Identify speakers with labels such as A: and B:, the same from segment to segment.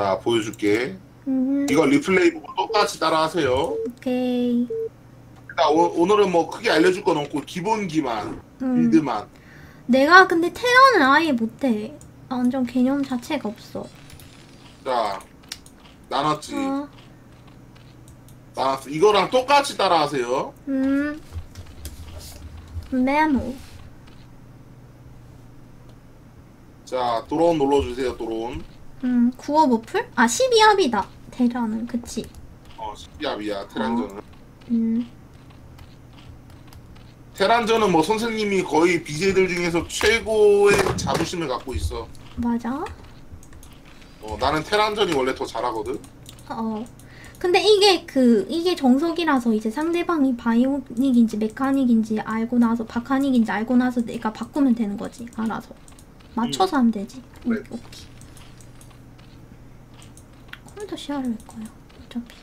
A: 자 보여줄게.
B: 음,
A: 이거 리플레이 보고 똑같이 따라하세요.
B: 오케이.
A: 일단 오, 오늘은 뭐 크게 알려줄 건 없고 기본기만
B: 음.
A: 빌드만.
B: 내가 근데 테러는 아예 못해. 완전 개념 자체가 없어.
A: 자 나눴지.
B: 어,
A: 나눴어. 이거랑 똑같이 따라하세요.
B: 음. 메모.
A: 자 드론 눌러주세요. 드론.
B: 음, 구어 버플? 아, 12합이다. 테러는, 그치?
A: 어 시비압이야 테란전은.
B: 음,
A: 테란전은 뭐 선생님이 거의 BJ들 중에서 최고의 자부심을 갖고 있어.
B: 맞아.
A: 어, 나는 테란전이 원래 더 잘하거든.
B: 어. 근데 이게 그, 이게 정석이라서 이제 상대방이 바이오닉인지 메카닉인지 알고 나서, 바카닉인지 알고 나서 내가 바꾸면 되는 거지. 알아서. 맞춰서 하면 되지.
A: 네.
B: 오케이. 컴퓨터 시야를 할 거야. 어차피.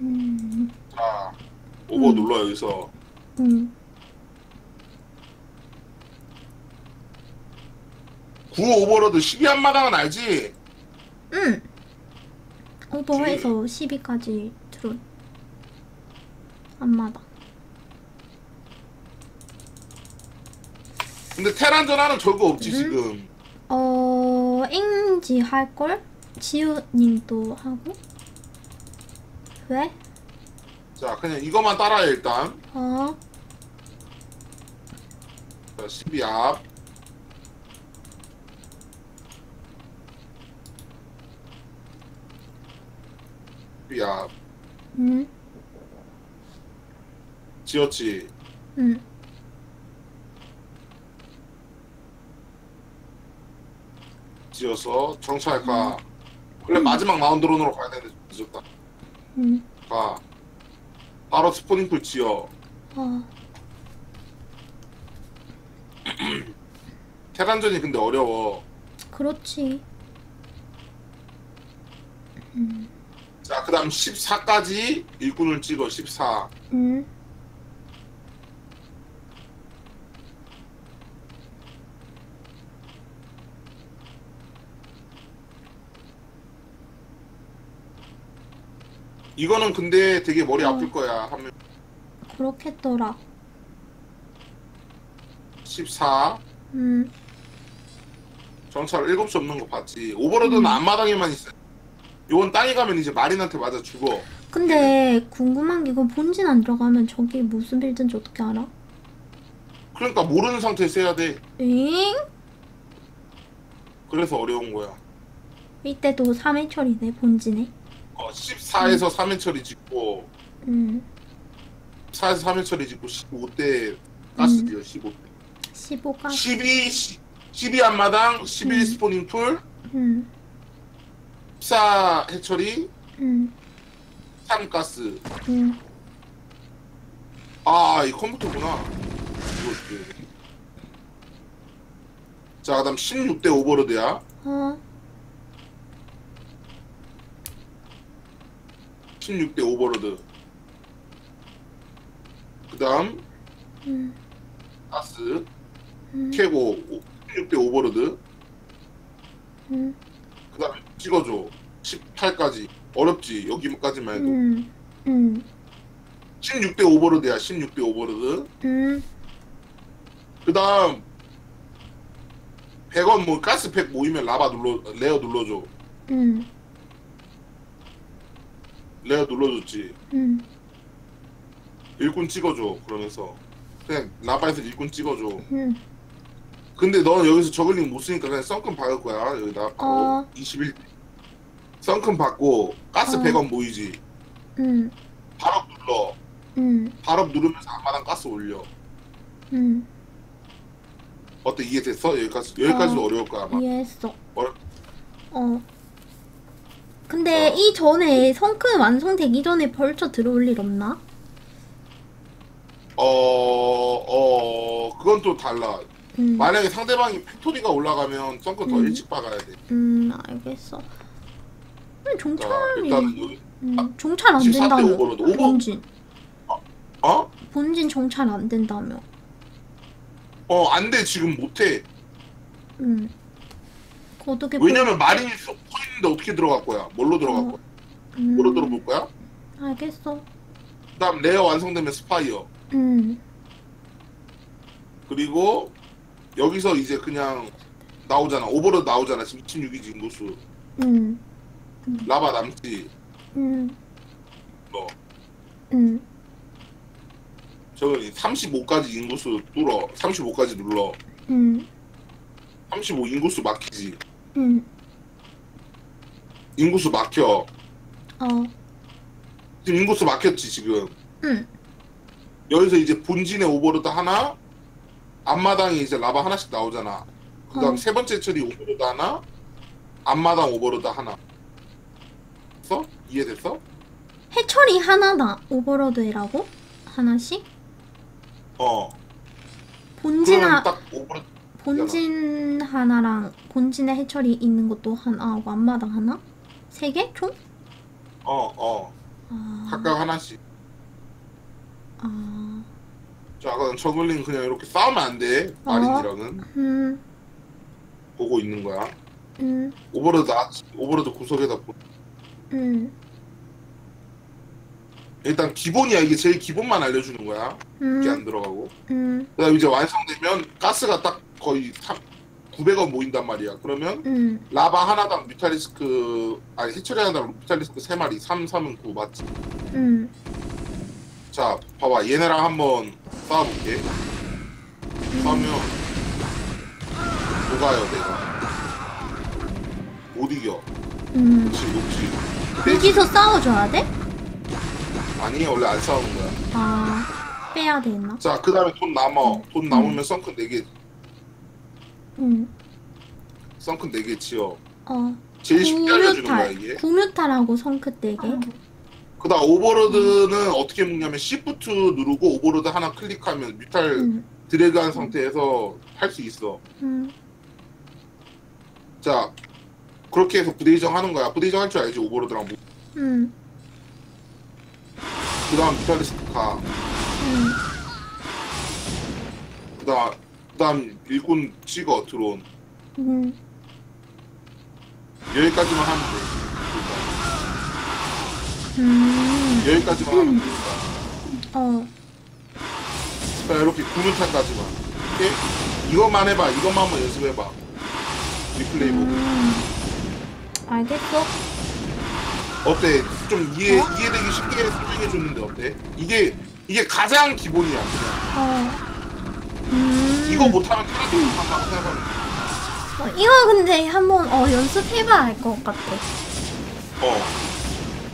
B: 음,
A: 자 오버
B: 음.
A: 눌러 여기서.
B: 음.
A: 구호 오버로드 12 한마당은 알지?
B: 응. 오버해서 10위까지 드론. 안마다.
A: 근데 테란전 하는 절거 없지
B: 음.
A: 지금.
B: 어, 앵지 할걸? 지우님도 하고? 왜?
A: 자 그냥 이것만 따라해 일단.
B: 어,
A: 자 12앞. 야
B: 응,
A: 지었지.
B: 응.
A: 지어서 정찰 가. 원래 마지막 마운드론으로 가야 되는데 좀 늦었다.
B: 응.
A: 가. 바로 스포닝풀 지어.
B: 어,
A: 테란전이 근데 어려워.
B: 그렇지.
A: 자, 그 다음 14까지 일꾼을 찍어, 14.
B: 응.
A: 이거는 근데 되게 머리
B: 어.
A: 아플 거야. 하면
B: 그렇겠더라.
A: 14.
B: 응.
A: 정찰 7시 없는 거 봤지. 오버로드는
B: 음.
A: 앞마당에만 있어. 요건 땅에 가면 이제 마린한테 맞아 죽어.
B: 근데 궁금한 게 이거 본진 안 들어가면 저게 무슨 빌드인지 어떻게 알아?
A: 그러니까 모르는 상태에서 해야 돼.
B: 엥?
A: 그래서 어려운 거야.
B: 이때도 3회 처리네, 본진에.
A: 어, 14에서 3회 처리 짓고,
B: 응.
A: 14에서 3회 처리 짓고, 15대 가스
B: 음.
A: 지어, 15대.
B: 15가.
A: 12, 12 앞마당, 11
B: 음.
A: 스포닝 풀,
B: 응.
A: 14 해처리,
B: 응.
A: 3 가스.
B: 응.
A: 아, 이 컴퓨터구나. 이거. 자, 그 다음 16대 오버로드야.
B: 어.
A: 16대 오버로드. 그 다음
B: 응.
A: 가스,
B: 응.
A: 캐고, 16대 오버로드.
B: 응.
A: 그 다음에 찍어줘. 18까지. 어렵지. 여기까지만 해도.
B: 응. 응.
A: 16대 오버로드야. 16대 오버로드.
B: 응.
A: 그 다음 100원 뭐 가스 100 모이면 라바 눌러 레어 눌러줘.
B: 응.
A: 레어 눌러줬지.
B: 응.
A: 일꾼 찍어줘. 그러면서 그냥 라바에서 일꾼 찍어줘.
B: 응.
A: 근데 너 여기서 저글링 못 쓰니까 그냥 썬큰 박을 거야. 여기다
B: 어.
A: 21 썬큰 받고 가스
B: 어.
A: 100원 모이지.
B: 응.
A: 발업 눌러.
B: 응.
A: 발업 누르면서 앞마당 가스 올려.
B: 응.
A: 어때 이해됐어? 여기까지 여기까지도
B: 어.
A: 어. 려울 거야 아마.
B: 이해했어.
A: 어려-
B: 어. 근데
A: 어.
B: 이 전에 성큰 완성되기 전에 벌써 들어올 일 없나?
A: 어, 어, 그건 또 달라.
B: 응.
A: 만약에 상대방이 팩토리가 올라가면 썬큰 더
B: 음.
A: 일찍 박아야 돼.
B: 음, 알겠어. 음,
A: 자,
B: 종찰이.
A: 일단은 여기
B: 음, 종찰 안
A: 14대
B: 된다며.
A: 오버로드. 오버-
B: 본진.
A: 어?
B: 본진 종찰 안 된다며.
A: 어, 안 돼. 지금 못 해.
B: 음. 도둑의
A: 왜냐면 마린이 서 있는데 어떻게 들어갈 거야? 뭘로 들어갈
B: 어.
A: 거야?
B: 음,
A: 뭐로 들어볼 거야?
B: 알겠어.
A: 그다음 레어 완성되면 스파이어.
B: 음.
A: 그리고 여기서 이제 그냥 나오잖아. 오버로드 나오잖아. 지금 26이지 인구수.
B: 음.
A: 라바 남지.
B: 음.
A: 뭐
B: 음.
A: 저기 35까지 인구수 뚫어. 35까지 눌러.
B: 음.
A: 35 인구수 막히지.
B: 음.
A: 인구수 막혀.
B: 어.
A: 지금 인구수 막혔지 지금.
B: 음.
A: 여기서 이제 본진의 오버로드 하나, 앞마당에 이제 라바 하나씩 나오잖아. 그다음
B: 어.
A: 세 번째 처리 오버로드 하나, 앞마당 오버로드 하나. 됐어? 이해됐어?
B: 해철이 하나다. 오버로드라고? 하나씩?
A: 어.
B: 본진
A: 그러면
B: 하,
A: 딱 오버로드.
B: 본진 하나랑 본진에 해철이 있는 것도 하나하고 앞마당 하나? 세 개? 총?
A: 어, 어.
B: 아.
A: 각각 하나씩.
B: 아.
A: 자, 그럼 저글링 그냥 이렇게 싸우면 안 돼.
B: 어.
A: 마린이랑은
B: 음.
A: 보고 있는 거야.
B: 음.
A: 오버로드 아- 오버로드 구석에다 보-
B: 음.
A: 일단 기본이야. 이게 제일 기본만 알려주는 거야. 이게 안
B: 음.
A: 들어가고.
B: 음.
A: 그다음 이제 완성되면 가스가 딱 거의 900원 모인단 말이야. 그러면
B: 음.
A: 라바 하나당 뮤탈리스크 아니 해처리 하나당 뮤탈리스크 3마리 3, 3은 9 맞지?
B: 음.
A: 자 봐봐 얘네랑 한번 싸워볼게 싸우면 녹아요 내가 못 이겨
B: 음.
A: 그렇지 녹지
B: 여기서 싸워줘야 돼?
A: 아니 원래 안 싸우는 거야
B: 아. 빼야 되나?
A: 자그 다음에 돈 남어 돈 남으면 썬큰 4개
B: 음.
A: 썬큰 4개 지어
B: 어.
A: 제일 쉽게 알려주는 거야
B: 구뮤탈.
A: 이게
B: 구뮤탈하고 성크 네 개.
A: 그 다음 오버로드는 어떻게 먹냐면 Shift 누르고 오버로드 하나 클릭하면 뮤탈
B: 음.
A: 드래그한 상태에서 할 수 있어
B: 음.
A: 자 그렇게 해서 부대이정 하는 거야 부대이정 할 줄 알지 오버로드랑 뭐.
B: 음.
A: 그 다음 뮤탈리스트 가
B: 음.
A: 그 다음 그 다음 일꾼 찍어 드론
B: 음.
A: 여기까지만 하면
B: 음.
A: 돼 여기까지만 하면 돼
B: 어.
A: 자 이렇게 구문탄까지만 오케이? 이것만 해봐 이것만 한번 연습해봐 리플레이 보고
B: 음. 알겠어.
A: 어때? 좀 이해
B: 어?
A: 이해되기 쉽게 설명해 줬는데 어때? 이게 이게 가장 기본이야 그냥
B: 어. 음.
A: 이거 못하면 테라도 못한다고.
B: 어, 이거 근데 한번 어 연습해봐야 할 것 같아.
A: 어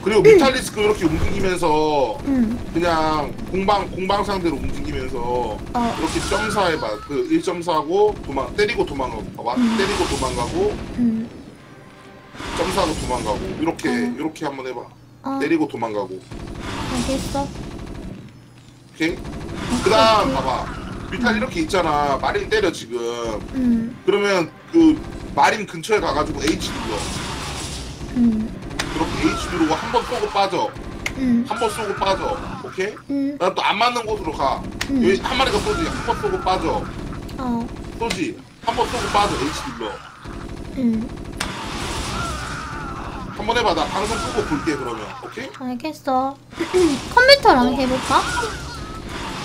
A: 그리고 미탈리스크 이렇게 움직이면서
B: 음.
A: 그냥 공방 공방 상대로 움직이면서
B: 어.
A: 이렇게 점사해봐 그 1점사하고 도망 때리고 도망가고 봐봐
B: 음.
A: 때리고 도망가고
B: 음.
A: 점사하고 도망가고 이렇게
B: 어.
A: 이렇게 한번 해봐
B: 어.
A: 때리고 도망가고
B: 알겠어.
A: 오케이 그다음 봐봐 미탈 이렇게 있잖아 마린 때려 지금
B: 음.
A: 그러면 그 마린 근처에 가가지고 H 눌러
B: 음.
A: 그렇게 H 누르고 한 번 쏘고 빠져
B: 음.
A: 한 번 쏘고 빠져 오케이
B: 음.
A: 난 또 안 맞는 곳으로 가
B: 음.
A: 여기 한 마리가 쏘지 한 번 쏘고 빠져
B: 어.
A: 쏘지 한 번 쏘고 빠져 H 눌러
B: 음.
A: 한 번 해봐 나 방송 끄고 볼게 그러면 오케이
B: 알겠어. 컴퓨터랑
A: 어.
B: 해볼까?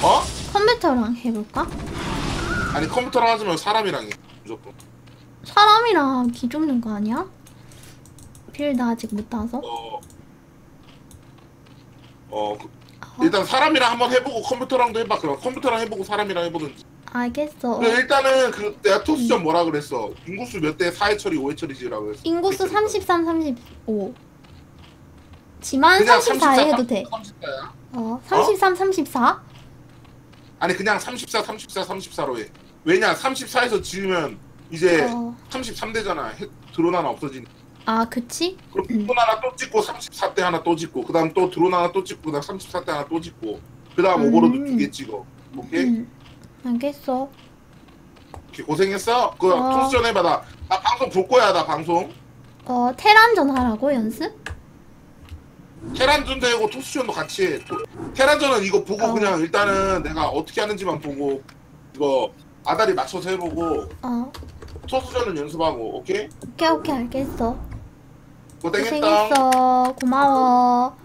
A: 어?
B: 컴퓨터랑 해볼까?
A: 아니 컴퓨터랑 하지 말고 사람이랑 해 무조건
B: 사람이랑 기죽는 거 아니야? 빌드 아직 못 타서?
A: 어. 어 그, 일단 사람이랑 한번 해보고 컴퓨터랑도 해봐 그럼 컴퓨터랑 해보고 사람이랑 해보든지
B: 알겠어.
A: 근데 일단은 그 내가 토스전 뭐라 그랬어 인구수 몇 대 4회 처리 5회 처리지라고 그랬어
B: 인구수 33, 35. 지만
A: 그냥
B: 34 해도 돼.
A: 34야
B: 어, 33, 34?
A: 아니 그냥 34 34 34로 해 왜냐 34에서 지으면 이제
B: 어.
A: 33대잖아 드론 하나 없어지니까
B: 아, 그치?
A: 그럼
B: 음.
A: 드론 하나 또 찍고 34대 하나 또 찍고 그 다음 또 드론 하나 또 찍고 그 다음 34대 하나 또 찍고 그 다음
B: 음.
A: 오버로드 두 개 찍어 오케이?
B: 응. 알겠어.
A: 오케이, 고생했어 그
B: 어.
A: 토스전 해봐 나, 나 방송 볼 거야 나 방송
B: 어, 테란전 하라고, 연습?
A: 테란전도 하고 토스전도 같이 해 토- 테란전은 이거 보고
B: 어.
A: 그냥 일단은 내가 어떻게 하는지만 보고 이거 아다리 맞춰서 해보고
B: 어,
A: 소수전은 연습하고 오케이?
B: 오케이 오케이 알겠어.
A: 고생했다
B: 고생했어. 고마워.